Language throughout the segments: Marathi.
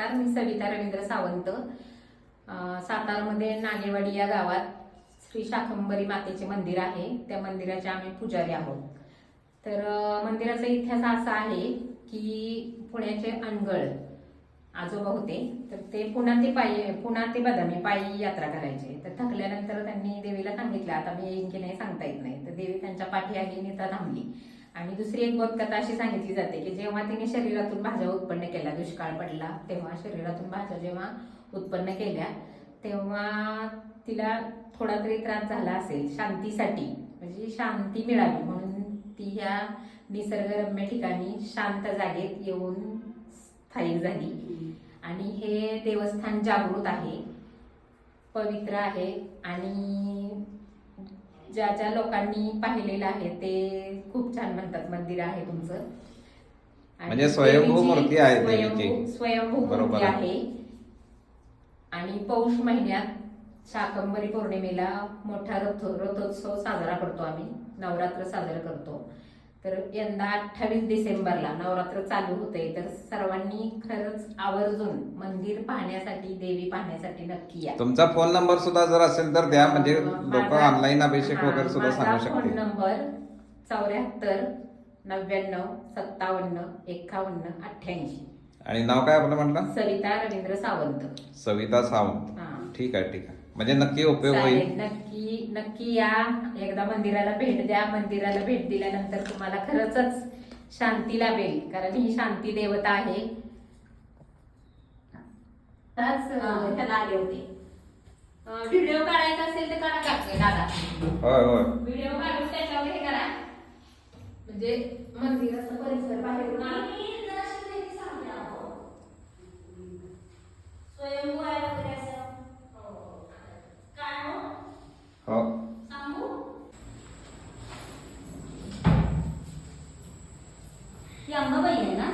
नमस्कार मी सविता रवींद्र सावंत. सातारमध्ये नागेवाडी या गावात श्री शाकंबरी मातेचे मंदिर आहे. त्या मंदिराचे आम्ही पुजारी आहोत. तर मंदिराचा इतिहास असा आहे की पुण्याचे अनगळ आजोबा होते. तर ते पुणा ते पायी पुणा ते बदामी पायी यात्रा करायचे. तर थकल्यानंतर त्यांनी देवीला सांगितलं आता मी येईन की नाही सांगता येत नाही. तर देवी त्यांच्या पाठी आली नेता थांबली. आणि दुसरी एक बोधकथा अशी सांगितली जाते की जेव्हा तिने शरीरातून भाज्या उत्पन्न केल्या दुष्काळ पडला तेव्हा शरीरातून भाज्या जेव्हा उत्पन्न केल्या तेव्हा तिला थोडा तरी त्रास झाला असेल शांतीसाठी. म्हणजे शांती मिळावी म्हणून ती ह्या निसर्गरम्य ठिकाणी शांत जागेत येऊन स्थायिक झाली. आणि हे देवस्थान जागृत आहे पवित्र आहे आणि ज्या ज्या लोकांनी पाहिलेलं आहे ते खूप छान म्हणतात. मंदिर आहे तुमचं. म्हणजे स्वयंभू मूर्ती आहे. स्वयंभू मूर्ती आहे. आहे. आणि पौष महिन्यात शाकंबरी पौर्णिमेला मोठा रथ रथोत्सव साजरा करतो आम्ही. नवरात्र साजरा करतो. तर यंदा अठ्ठावीस डिसेंबरला नवरात्र चालू होते तर सर्वांनी खरंच आवर्जून मंदिर पाहण्यासाठी देवी पाहण्यासाठी नक्की या. तुमचा फोन नंबर सुद्धा जर असेल तर द्या म्हणजे लोक ऑनलाईन अभिषेक वगैरे सुद्धा सांगू फोन शकतील नंबर चौऱ्याहत्तर नव्याण्णव सत्तावन्न एकावन्न अठ्ठ्याऐंशी. आणि नाव काय आपलं म्हटलं? सविता रवींद्र सावंत. सविता सावंत. हा. ठीक आहे ठीक आहे. म्हणजे नक्की उपयोग चालेल. होईल. नक्की नक्की या. एकदा मंदिराला भेट द्या. मंदिराला भेट दिल्यानंतर तुम्हाला खरंच शांती लाभेल. कारण ही शांती देवता आहे. अं, ह्याला आले होते. व्हिडिओ काढायचा असेल तर काढा का दादा. होय होय. व्हिडिओ काढून त्याच्यावर हे करा. म्हणजे मंदिराचा परिसर बाहेरून आला. स्वयंभू ही अंबाबाई आहे ना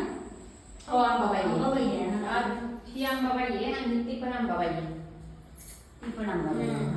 हो अंबाबाई अंबाबाई आहे ना आ, ही अंबाबाई आहे आणि ती पण अंबाबाई आहे ती पण अंबाबाई आहे. हम्म. हा.